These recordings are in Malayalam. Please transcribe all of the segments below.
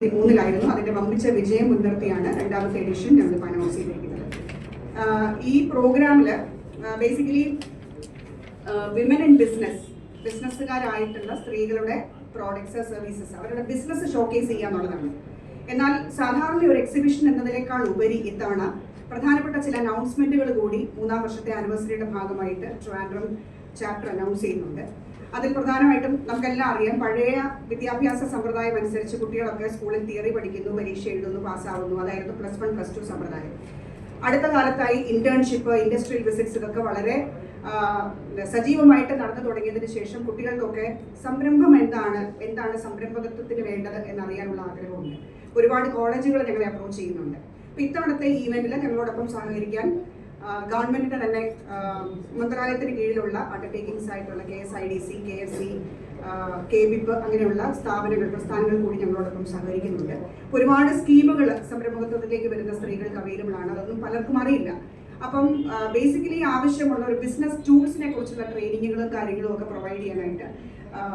മൂന്നിലായിരുന്നു അതിന്റെ വമ്പിച്ച വിജയം മുൻനിർത്തിയാണ് രണ്ടാമത്തെ എഡിഷൻ ഞങ്ങൾ ചെയ്തിരിക്കുന്നത് ഈ പ്രോഗ്രാമിൽ ബേസിക്കലി വിമൻ ഇൻ ബിസിനസ് ബിസിനസ്സുകാരായിട്ടുള്ള സ്ത്രീകളുടെ പ്രോഡക്ട്സ് സർവീസസ് അവരുടെ ബിസിനസ് ഷോക്കേസ് ചെയ്യുക എന്നുള്ളതാണ് എന്നാൽ സാധാരണ ഒരു എക്സിബിഷൻ എന്നതിനേക്കാൾ ഉപരി ഇത്തവണ പ്രധാനപ്പെട്ട ചില അനൗൺസ്മെന്റുകൾ കൂടി മൂന്നാം വർഷത്തെ ആനിവേഴ്സറിയുടെ ഭാഗമായിട്ട് ട്രാൻഡ്രം ചാപ്റ്റർ അനൗൺസ് ചെയ്യുന്നുണ്ട്. അതിൽ പ്രധാനമായിട്ടും നമുക്കെല്ലാം അറിയാം പഴയ വിദ്യാഭ്യാസ സമ്പ്രദായം അനുസരിച്ച് കുട്ടികളൊക്കെ സ്കൂളിൽ തിയറി പഠിക്കുന്നു പരീക്ഷ എഴുതുന്നു പാസ്സാവുന്നു. അതായിരുന്നു പ്ലസ് വൺ പ്ലസ് ടു സമ്പ്രദായം. അടുത്ത കാലത്തായി ഇന്റേൺഷിപ്പ് ഇൻഡസ്ട്രിയൽ വിസിറ്റ്സ് ഇതൊക്കെ വളരെ സജീവമായിട്ട് നടന്നു തുടങ്ങിയതിന് ശേഷം കുട്ടികൾക്കൊക്കെ സംരംഭം എന്താണ് എന്താണ് സംരംഭകത്വത്തിന് വേണ്ടത് എന്നറിയാനുള്ള ആഗ്രഹമുണ്ട്. ഒരുപാട് കോളേജുകൾ ഞങ്ങളെ അപ്രോച്ച് ചെയ്യുന്നുണ്ട്. അപ്പം ഇത്തവണത്തെ ഈവെന്റിൽ ഞങ്ങളോടൊപ്പം സഹകരിക്കാൻ ഗവൺമെന്റിന്റെ തന്നെ മന്ത്രാലയത്തിന് കീഴിലുള്ള അണ്ടർടേക്കിംഗ്സ് ആയിട്ടുള്ള K S I D C K S C K BIP അങ്ങനെയുള്ള സ്ഥാപനങ്ങൾ പ്രസ്ഥാനങ്ങൾ കൂടി ഞങ്ങളോടൊപ്പം സഹകരിക്കുന്നുണ്ട്. ഒരുപാട് സ്കീമുകൾ സംരംഭകത്വത്തിലേക്ക് വരുന്ന സ്ത്രീകൾക്ക് അവൈലബിൾ ആണ്. അതൊന്നും പലർക്കും അറിയില്ല. അപ്പം ബേസിക്കലി ആവശ്യമുള്ള ഒരു ബിസിനസ് ടൂൾസിനെ കുറിച്ചുള്ള ട്രെയിനിങ്ങുകളും കാര്യങ്ങളും ഒക്കെ പ്രൊവൈഡ് ചെയ്യാനായിട്ട്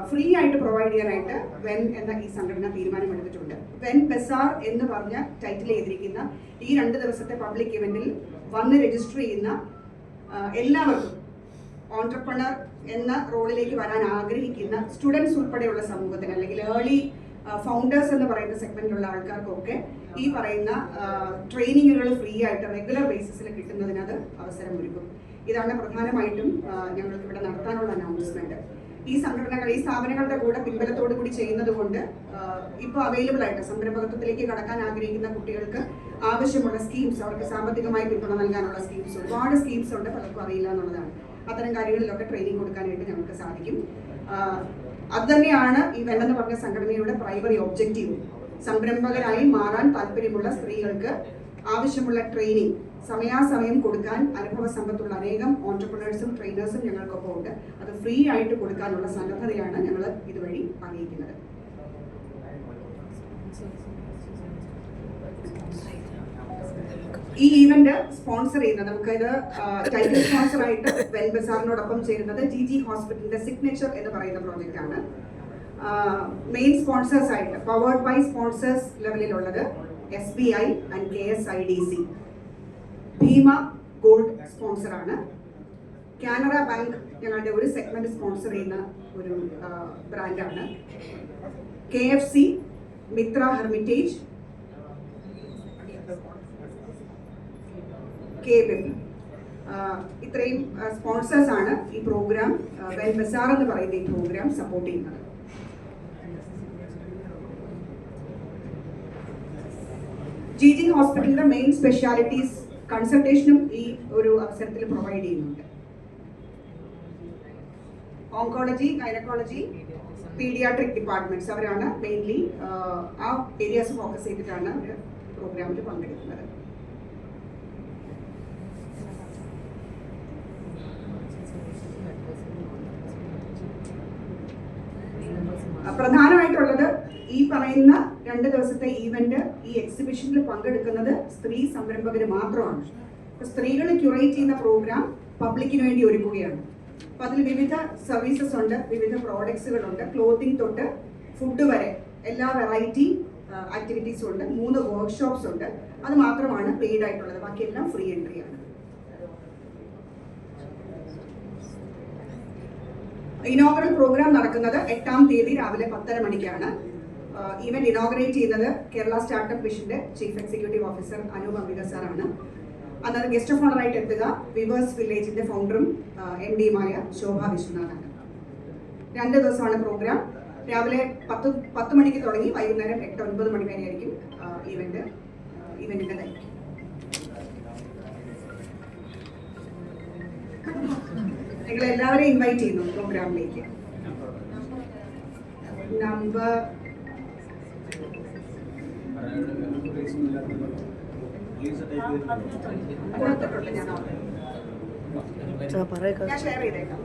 ഫ്രീ ആയിട്ട് പ്രൊവൈഡ് ചെയ്യാനായിട്ട് വെൻ എന്ന ഈ സംഘടന തീരുമാനമെടുത്തിട്ടുണ്ട്. വെൻ ബസാർ എന്ന് പറഞ്ഞ ടൈറ്റിൽ ചെയ്തിരിക്കുന്ന ഈ രണ്ട് ദിവസത്തെ പബ്ലിക് ഇവന്റിൽ വന്ന് രജിസ്റ്റർ ചെയ്യുന്ന എല്ലാവർക്കും ഓൺടർപ്രണർ എന്ന റോളിലേക്ക് വരാൻ ആഗ്രഹിക്കുന്ന സ്റ്റുഡൻസ് ഉൾപ്പെടെയുള്ള സമൂഹത്തിന് അല്ലെങ്കിൽ ഏർലി ഫൗണ്ടേഴ്സ് എന്ന് പറയുന്ന സെഗ്മെന്റിലുള്ള ആൾക്കാർക്കൊക്കെ ഈ പറയുന്ന ട്രെയിനിങ്ങുകൾ ഫ്രീ ആയിട്ട് റെഗുലർ ബേസിസിൽ കിട്ടുന്നതിന് അവസരം ഒരുക്കും ഇതാണ് പ്രധാനമായിട്ടും ഞങ്ങൾക്ക് ഇവിടെ നടത്താനുള്ള അനൗൺസ്മെന്റ് ഈ സംഘടനകൾ ഈ സ്ഥാപനങ്ങളുടെ കൂടെ പിൻബലത്തോടു കൂടി ചെയ്യുന്നത് കൊണ്ട് ഇപ്പോൾ അവൈലബിൾ ആയിട്ട് സംരംഭകത്വത്തിലേക്ക് കടക്കാൻ ആഗ്രഹിക്കുന്ന കുട്ടികൾക്ക് ആവശ്യമുള്ള സ്കീംസ് അവർക്ക് സാമ്പത്തികമായി പിന്തുണ നൽകാനുള്ള സ്കീംസ് ഒരുപാട് സ്കീംസ് ഉണ്ട് പലർക്കും അറിയില്ല എന്നുള്ളതാണ്. അത്തരം കാര്യങ്ങളിലൊക്കെ ട്രെയിനിങ് കൊടുക്കാനായിട്ട് ഞങ്ങൾക്ക് സാധിക്കും. അതുതന്നെയാണ് അത് തന്നെയാണ് ഈ വെല്ലെന്ന് പറഞ്ഞ സംഘടനയുടെ പ്രൈമറി ഒബ്ജക്റ്റീവ് സംരംഭകരായി മാറാൻ താല്പര്യമുള്ള സ്ത്രീകൾക്ക് ആവശ്യമുള്ള ട്രെയിനിങ് സമയാസമയം കൊടുക്കാൻ അനുഭവ സമ്പത്തുള്ള അനേകം ഓണ്ടർപ്രണേഴ്സും ട്രെയിനേഴ്സും ഞങ്ങൾക്കൊപ്പം ഉണ്ട്. അത് ഫ്രീ ആയിട്ട് കൊടുക്കാനുള്ള സന്നദ്ധതയാണ് ഞങ്ങൾ ഇതുവഴി അറിയിക്കുന്നത്. ഈ ഈവന്റ് സ്പോൺസർ ചെയ്യുന്നത് നമുക്ക് ഇത് ടൈറ്റിൽ സ്പോൺസർ ആയിട്ട് വെൽ ബസാറിനോടൊപ്പം ചേരുന്നത് ജി ജി ഹോസ്പിറ്റലിന്റെ സിഗ്നേച്ചർ എന്ന് പറയുന്ന പ്രോജക്റ്റ് ആണ്. മെയിൻ സ്പോൺസേഴ്സ് ആയിട്ട് powered by sponsors ലെവലിലുള്ളത് S B I and K S I D C Bhima gold sponsor ആണ്. കാനറ ബാങ്ക് ഞങ്ങളുടെ ഒരു സെഗ്മെന്റ് സ്പോൺസർ ചെയ്യുന്ന ഒരു ബ്രാൻഡാണ് K F C Mitra hermitage K BIP ഇത്രയും സ്പോൺസേഴ്സ് ആണ് ഈ പ്രോഗ്രാം വെൽ ബസാർ എന്ന് പറയുന്ന ഈ പ്രോഗ്രാം സപ്പോർട്ട് ചെയ്യുന്നത്. ജി ജി ഹോസ്പിറ്റലിന്റെ മെയിൻ സ്പെഷ്യാലിറ്റീസ് കൺസൾട്ടേഷനും ഈ ഒരു അവസരത്തിൽ പ്രൊവൈഡ് ചെയ്യുന്നുണ്ട്. ഓങ്കോളജി ഗൈനക്കോളജി പീഡിയാട്രിക് ഡിപ്പാർട്ട്മെന്റ്സ് അവരാണ് മെയിൻലി ആ ഏരിയാസ് ഫോക്കസ് ചെയ്തിട്ടാണ് അവർ പ്രോഗ്രാമിൽ പങ്കെടുക്കുന്നത്. പ്രധാനമായിട്ടുള്ളത് ഈ പറയുന്ന രണ്ട് ദിവസത്തെ ഈവന്റ് ഈ എക്സിബിഷനിൽ പങ്കെടുക്കുന്നത് സ്ത്രീ സംരംഭകര് മാത്രമാണ്. സ്ത്രീകൾ ക്യൂറേറ്റ് ചെയ്യുന്ന പ്രോഗ്രാം പബ്ലിക്കിന് വേണ്ടി ഒരുക്കുകയാണ്. അപ്പൊ അതിൽ വിവിധ സർവീസസ് ഉണ്ട് വിവിധ പ്രോഡക്ട്സുകളുണ്ട് ക്ലോത്തിങ് തൊട്ട് ഫുഡ് വരെ എല്ലാ വെറൈറ്റി ആക്ടിവിറ്റീസും ഉണ്ട്. മൂന്ന് വർക്ക്ഷോപ്സ് ഉണ്ട്. അത് മാത്രമാണ് പെയ്ഡ് ആയിട്ടുള്ളത്. ബാക്കിയെല്ലാം ഫ്രീ എൻട്രി ആണ്. ഇനോഗ്രൽ പ്രോഗ്രാം നടക്കുന്നത് എട്ടാം തീയതി രാവിലെ പത്തര മണിക്കാണ്. ഇവന്റ് ഇനോഗ്രേറ്റ് ചെയ്യുന്നത് കേരള സ്റ്റാർട്ടപ്പ് മിഷന്റെ chief executive officer Anoop Ambika സാറാണ് അന്നത്തെ ഗസ്റ്റ് ഓഫ് ഓണറായിട്ട് എത്തുക വിവേഴ്സ് വില്ലേജിന്റെ ഫൗണ്ടറും എം ഡിയുമായ ശോഭ വിശ്വനാഥാണ്. രണ്ട് ദിവസമാണ് പ്രോഗ്രാം രാവിലെ പത്ത് പത്ത് മണിക്ക് തുടങ്ങി വൈകുന്നേരം എട്ട് ഒൻപത് മണി വരെ ആയിരിക്കും ഇവന്റ് ഇവന്റിന്റെ ദൈർഘ്യം നിങ്ങൾ എല്ലാവരെയും ഇൻവൈറ്റ് ചെയ്യുന്നു പ്രോഗ്രാമിലേക്ക് നമ്പർ ഞാൻ ഷെയർ ചെയ്തേക്കാം